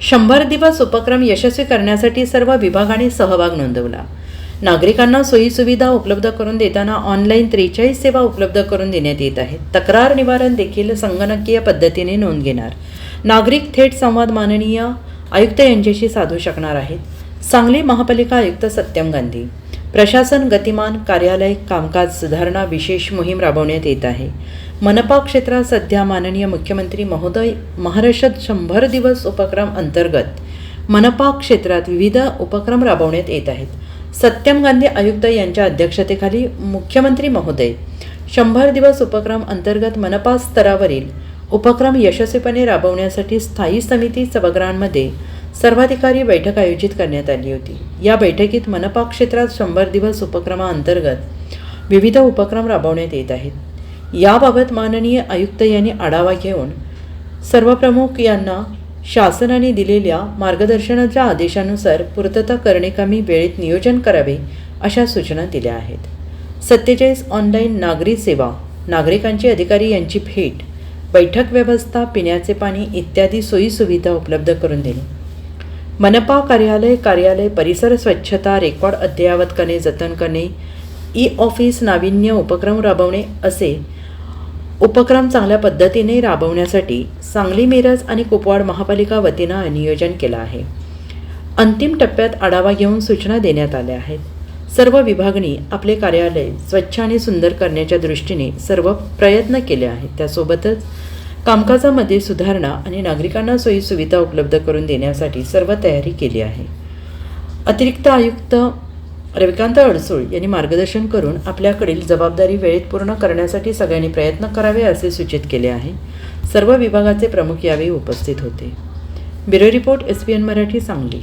शंभर दिवस उपक्रम यशस्वी करण्यासाठी सर्व विभागाने सहभाग नोंदवला. नागरिकांना सोयीसुविधा उपलब्ध करून देताना ऑनलाईन त्रेचाळीस सेवा उपलब्ध करून देण्यात येत आहेत. तक्रार निवारण देखील संगणकीय पद्धतीने नोंद घेणार. नागरिक थेट संवाद माननीय आयुक्त यांच्याशी साधू शकणार आहेत. सांगली महापालिका आयुक्त सत्यम गांधी. प्रशासन गतिमान कार्यालय कामकाज सुधारणा विशेष मोहीम राबवण्यात येत आहे. मनपा क्षेत्रात सध्या माननीय मुख्यमंत्री महोदय महाराष्ट्रात शंभर दिवस उपक्रम अंतर्गत मनपा क्षेत्रात विविध उपक्रम राबवण्यात येत आहेत. सत्यम गांधी आयुक्त यांच्या अध्यक्षतेखाली मुख्यमंत्री महोदय शंभर दिवस उपक्रम अंतर्गत मनपा स्तरावरील उपक्रम यशस्वीपणे राबवण्यासाठी स्थायी समिती सभागृहांमध्ये सर्वाधिकारी बैठक आयोजित करण्यात आली होती. या बैठकीत मनपा क्षेत्रात शंभर दिवस उपक्रमाअंतर्गत विविध उपक्रम राबवण्यात येत आहेत. याबाबत माननीय आयुक्त यांनी आढावा घेऊन सर्व प्रमुख यांना शासनाने दिलेल्या मार्गदर्शनाच्या आदेशानुसार पूर्तता करणे वेळेत नियोजन करावे अशा सूचना दिल्या आहेत. सत्तेचाळीस ऑनलाईन नागरी सेवा नागरिकांची अधिकारी यांची भेट बैठक व्यवस्था पिण्याचे पाणी इत्यादी सोयीसुविधा उपलब्ध करून दिली मनपा कार्यालय कार्यालय परिसर स्वच्छता रेकॉर्ड अद्ययावत करणे जतन करणे ई ऑफिस नाविन्य उपक्रम राबवणे असे उपक्रम चांगल्या पद्धतीने राबवण्यासाठी सांगली मिरज आणि कुपवाड महापालिका वतीनं नियोजन केलं आहे. अंतिम टप्प्यात आढावा घेऊन सूचना देण्यात आल्या आहेत. सर्व विभागणी आपले कार्यालय स्वच्छ आणि सुंदर करण्याच्या दृष्टीने सर्व प्रयत्न केले आहेत. त्यासोबतच कामकाजामध्ये सुधारणा आणि नागरिकांना सोयीसुविधा उपलब्ध करून देण्यासाठी सर्व तयारी केली आहे. अतिरिक्त आयुक्त रविकांत अडसूळ यांनी मार्गदर्शन करून आपल्याकडील जबाबदारी वेळेत पूर्ण करण्यासाठी सगळ्यांनी प्रयत्न करावे असे सूचित केले आहे. सर्व विभागाचे प्रमुख यावेळी उपस्थित होते. Bureau report S P N Marathi Sangli.